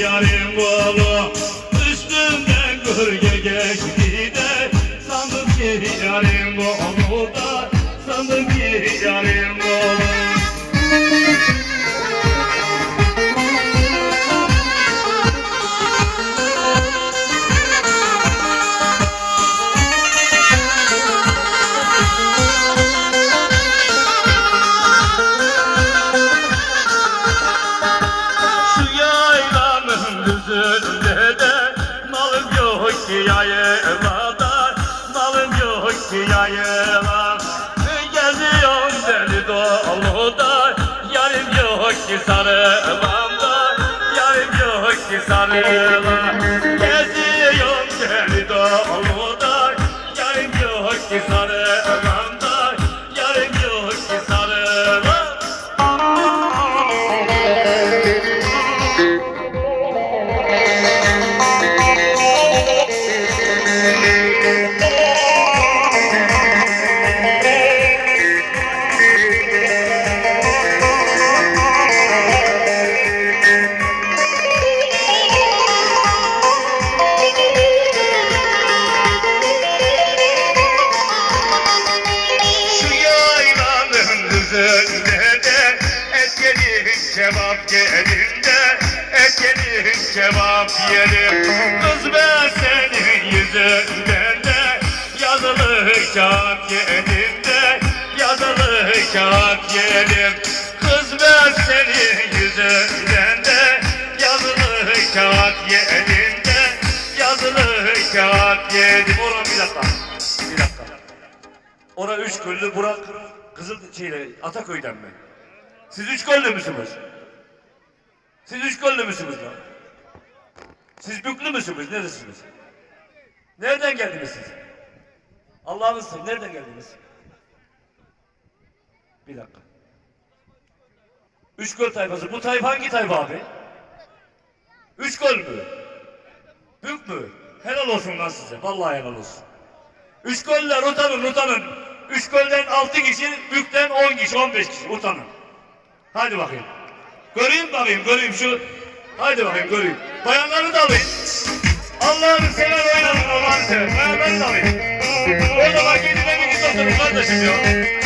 yarim oğlu Üstümden gölge geçti de. Sandım ki yarim da Sandım ki yarim oğlu yok ki sarılamda yarim yok ki üzerinde de et yerim kebap yerim de et yerim kebap yerim Kız ben senin yüzünden de yazılı kağıt yerim de yazılı kağıt yerim. Kız ben senin yüzünden de yazılı kağıt yerim de yazılı kağıt yerim. Oğlum bir dakika bir dakika. Ora üç köylü, Burak Kızıl şeyle Ataköy'den mi? Siz üç köylü müsünüz? Siz üç köylü müsünüz lan? Siz büklü müsünüz? Neresiniz? Nereden geldiniz siz? Allah'ın sır, nereden geldiniz? Bir dakika. Üç göl tayfası. Bu tayfa hangi tayfa abi? Üç göl mü? Bük mü? Helal olsun lan size. Vallahi helal olsun. Üç goller utanın utanın. Üç golden altı kişi, bükten on kişi, on beş kişi utanın. Hadi bakayım. Göreyim bakayım, göreyim şu. Hadi bakayım göreyim. Bayanları da alayım. Allah'ını seven oynanın Allah'ını seven. Bayanları da alayım. O zaman gidin bir git kardeşim ya.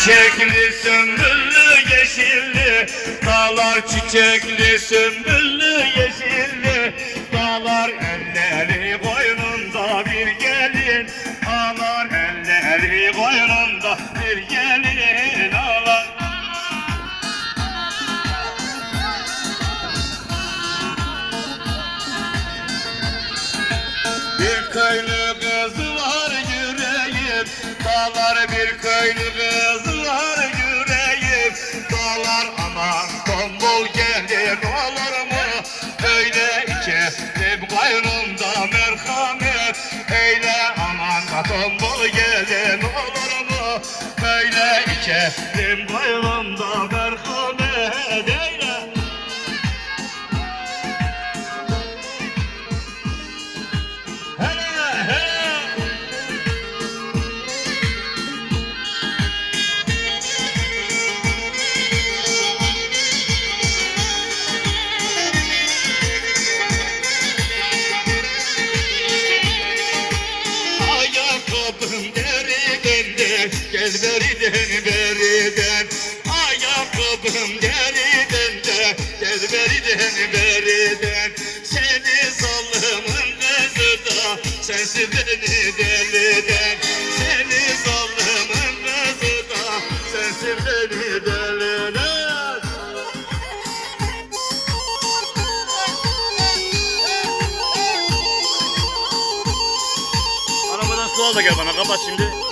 Çiçekli sümbüllü yeşilli. Dağlar çiçekli sümbüllü yeşilli. Dağlar elleri boynunda bir gelin. Ağlar elleri boynunda bir gelin. Ağlar Bir köylü kız var yüreğim. Dağlar bir köylü kız Böyle koynumda merhamet Gel beriden beriden Ayakkabım deriden de. Gel beriden beriden Seni zalımın kızı da. Sensin beni deliden Seni zalımın kızı da. Sensin beni deliden. Arabadan su al da gel bana kapat şimdi.